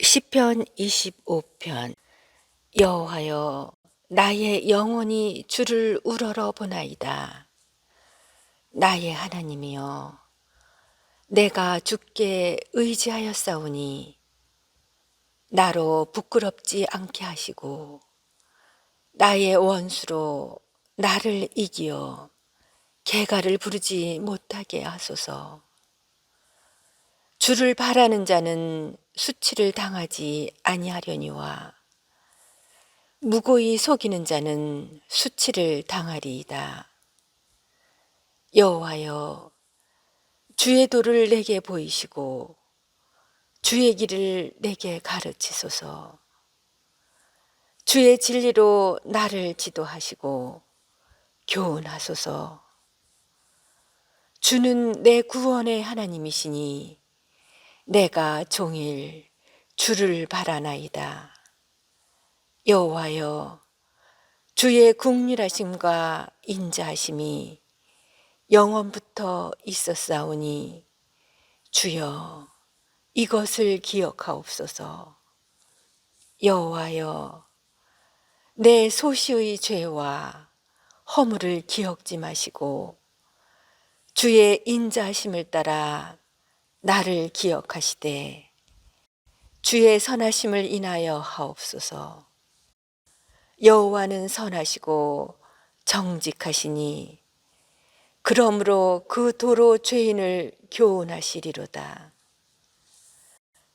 시편 25편 여호와여 나의 영혼이 주를 우러러 보나이다. 나의 하나님이여 내가 주께 의지하였사오니 나로 부끄럽지 않게 하시고 나의 원수로 나를 이기어 개가를 부르지 못하게 하소서. 주를 바라는 자는 수치를 당하지 아니하려니와 무고히 속이는 자는 수치를 당하리이다. 여호와여 주의 도를 내게 보이시고 주의 길을 내게 가르치소서. 주의 진리로 나를 지도하시고 교훈하소서. 주는 내 구원의 하나님이시니 내가 종일 주를 바라나이다. 여호와여 주의 국률하심과 인자하심이 영원부터 있었사오니 주여 이것을 기억하옵소서. 여호와여 내 소시의 죄와 허물을 기억지 마시고 주의 인자하심을 따라 나를 기억하시되 주의 선하심을 인하여 하옵소서. 여호와는 선하시고 정직하시니 그러므로 그 도로 죄인을 교훈하시리로다.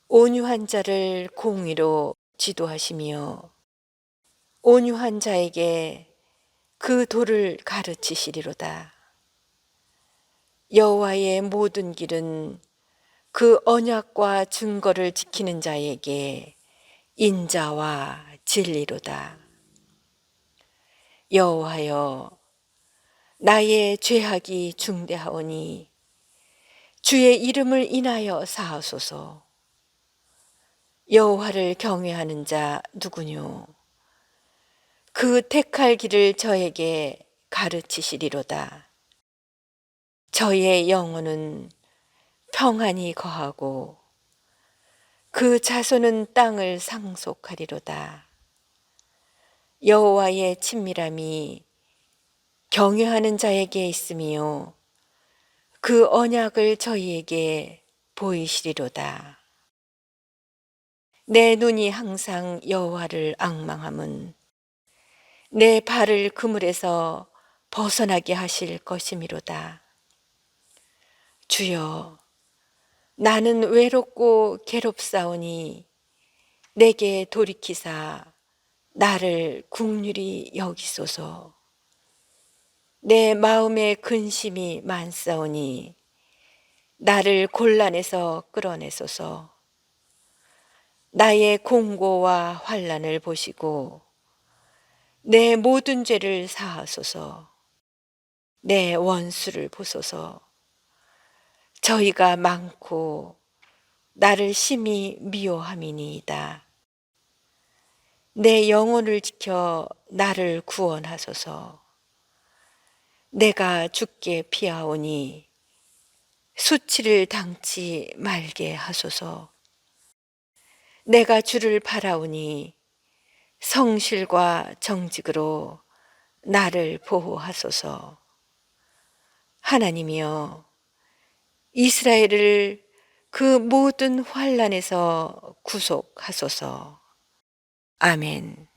온유한 자를 공의로 지도하시며 온유한 자에게 그 도를 가르치시리로다. 여호와의 모든 길은 그 언약과 증거를 지키는 자에게 인자와 진리로다. 여호와여 나의 죄악이 중대하오니 주의 이름을 인하여 사하소서. 여호와를 경외하는 자 누구뇨? 그 택할 길을 저에게 가르치시리로다. 저의 영혼은 평안히 거하고 그 자손은 땅을 상속하리로다. 여호와의 친밀함이 경외하는 자에게 있으며 그 언약을 저희에게 보이시리로다. 내 눈이 항상 여호와를 악망함은 내 발을 그물에서 벗어나게 하실 것이미로다. 주여, 나는 외롭고 괴롭사오니 내게 돌이키사 나를 국률이 여기소서. 내 마음에 근심이 많사오니 나를 곤란에서 끌어내소서. 나의 공고와 환란을 보시고 내 모든 죄를 사하소서. 내 원수를 보소서. 저희가 많고 나를 심히 미워함이니이다. 내 영혼을 지켜 나를 구원하소서. 내가 죽게 피하오니 수치를 당치 말게 하소서. 내가 주를 바라오니 성실과 정직으로 나를 보호하소서. 하나님이여 이스라엘을 그 모든 환란에서 구속하소서. 아멘.